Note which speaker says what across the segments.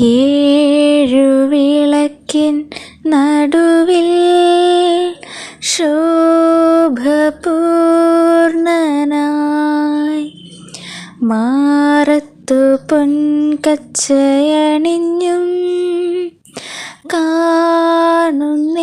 Speaker 1: ഏഴുവിളക്കിൻ നടുവിൽ ശോഭപൂർണനായി മാറത്തു പൊൻകച്ചയണിഞ്ഞും കാണുന്നേശുവേ.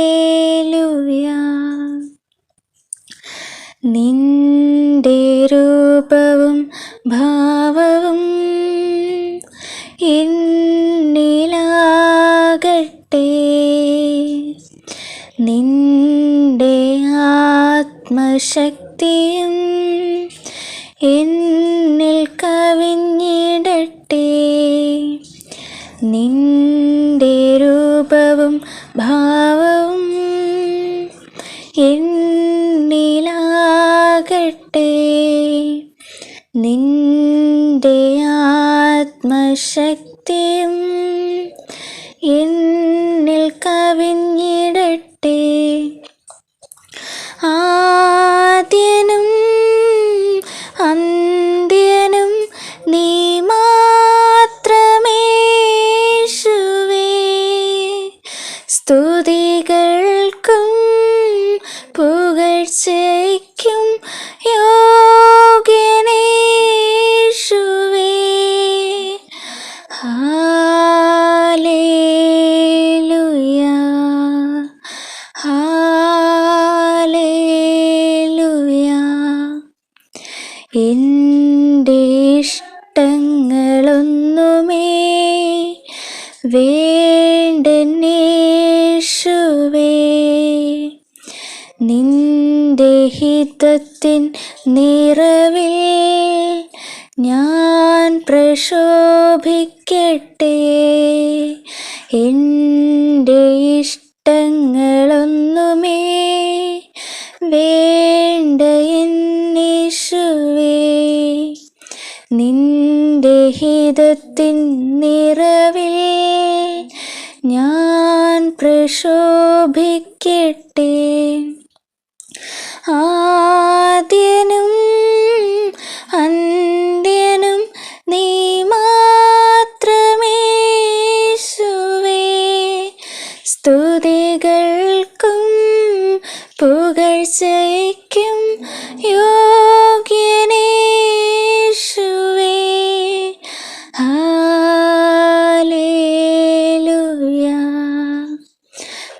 Speaker 1: ഹാലേലുയ നിന്റെ രൂപവും ഭാവവും ആത്മശക്തിയും എന്നിൽ കവിഞ്ഞിടട്ടെ. നിന്റെ രൂപവും ഭാവവും എന്നിലാകട്ടെ. നിന്റെ ആത്മശക്തിയും എന്നിൽ കവിഞ്ഞിടട്ടെ സ്തുതികൾക്കും പുകഴ്ചയ്ക്കും എന്റെ ഇഷ്ടങ്ങളൊന്നുമേ വേണ്ടനേശുവേ നിന്റെ ഹിതത്തിൻ നിറവിൽ ഞാൻ പ്രശോഭിക്കട്ടെ. എന്റെ ഇഷ്ടങ്ങളൊന്നുമേ വേണ്ട എന്നീശുവേ നിന്റെ ഹിതത്തിൻ നിറവിൽ ഞാൻ പ്രശോഭിക്കട്ടെ. ആദ്യനും അന്ത്യനും നീ മാത്രമേശുവേ. സ്തുതികൾക്കും പുകഴ്ച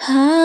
Speaker 1: Hah?